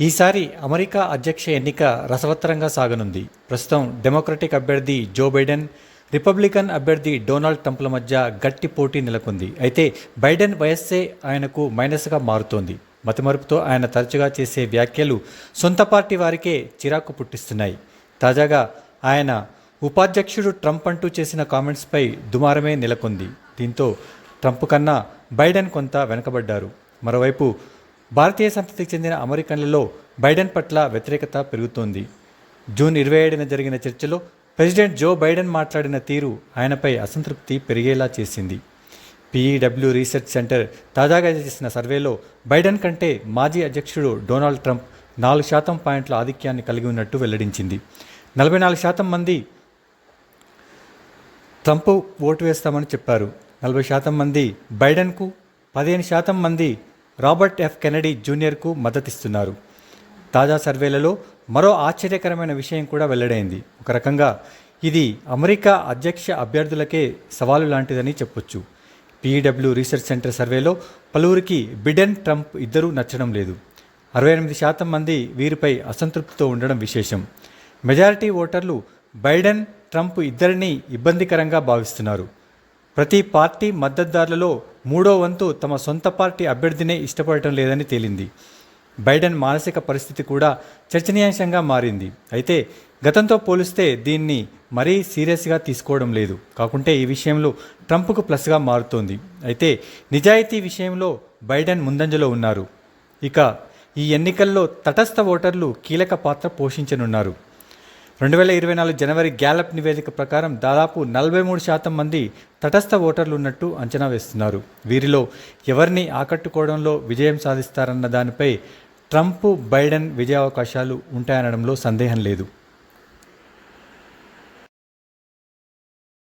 ఈసారి అమెరికా అధ్యక్ష ఎన్నిక రసవత్తరంగా సాగనుంది. ప్రస్తుతం డెమోక్రటిక్ అభ్యర్థి జో బైడెన్ రిపబ్లికన్ అభ్యర్థి డొనాల్డ్ ట్రంప్ల మధ్య గట్టి పోటీ నెలకొంది. అయితే బైడెన్ వయస్సే ఆయనకు మైనస్గా మారుతోంది. మతిమరుపుతో ఆయన తరచుగా చేసే వ్యాఖ్యలు సొంత పార్టీ వారికే చిరాకు పుట్టిస్తున్నాయి. తాజాగా ఆయన ఉపాధ్యక్షుడు ట్రంప్ అంటూ చేసిన కామెంట్స్పై దుమారమే నెలకొంది. దీంతో ట్రంప్ కన్నా బైడెన్ కొంత వెనకబడ్డారు. మరోవైపు భారతీయ సంతతికి చెందిన అమెరికన్లలో బైడెన్ పట్ల వ్యతిరేకత పెరుగుతోంది. జూన్ ఇరవై ఏడున జరిగిన చర్చలో ప్రెసిడెంట్ జో బైడెన్ మాట్లాడిన తీరు ఆయనపై అసంతృప్తి పెరిగేలా చేసింది. పీఈడబ్ల్యూ రీసెర్చ్ సెంటర్ తాజాగా చేసిన సర్వేలో బైడెన్ కంటే మాజీ అధ్యక్షుడు డొనాల్డ్ ట్రంప్ నాలుగు శాతం పాయింట్ల ఆధిక్యాన్ని కలిగి ఉన్నట్టు వెల్లడించింది. నలభై నాలుగు శాతం మంది ట్రంప్ ఓటు వేస్తామని చెప్పారు. నలభై శాతం మంది బైడెన్కు పదిహేను శాతం మంది రాబర్ట్ ఎఫ్ కెనడీ జూనియర్కు మద్దతిస్తున్నారు. తాజా సర్వేలలో మరో ఆశ్చర్యకరమైన విషయం కూడా వెల్లడైంది. ఒక రకంగా ఇది అమెరికా అధ్యక్ష అభ్యర్థులకే సవాలు లాంటిదని చెప్పొచ్చు. పీఈడబ్ల్యూ రీసెర్చ్ సెంటర్ సర్వేలో పలువురికి బిడెన్ ట్రంప్ ఇద్దరూ నచ్చడం లేదు. అరవై ఎనిమిది శాతం మంది వీరిపై అసంతృప్తితో ఉండడం విశేషం. మెజారిటీ ఓటర్లు బైడెన్ ట్రంప్ ఇద్దరినీ ఇబ్బందికరంగా భావిస్తున్నారు. ప్రతి పార్టీ మద్దతుదారులలో మూడో వంతు తమ సొంత పార్టీ అభ్యర్థినే ఇష్టపడటం లేదని తేలింది. బైడెన్ మానసిక పరిస్థితి కూడా చర్చనీయాంశంగా మారింది. అయితే గతంతో పోలిస్తే దీన్ని మరీ సీరియస్గా తీసుకోవడం లేదు. కాకుంటే ఈ విషయంలో ట్రంప్కు ప్లస్గా మారుతోంది. అయితే నిజాయితీ విషయంలో బైడెన్ ముందంజలో ఉన్నారు. ఇక ఈ ఎన్నికల్లో తటస్థ ఓటర్లు కీలక పాత్ర పోషించనున్నారు. రెండు వేల ఇరవై నాలుగు జనవరి గ్యాలప్ నివేదిక ప్రకారం దాదాపు నలభై మూడు శాతం మంది తటస్థ ఓటర్లు ఉన్నట్టు అంచనా వేస్తున్నారు. వీరిలో ఎవరిని ఆకట్టుకోవడంలో విజయం సాధిస్తారన్న దానిపై ట్రంప్ బైడెన్ విజయావకాశాలు ఉంటాయనడంలో సందేహం లేదు.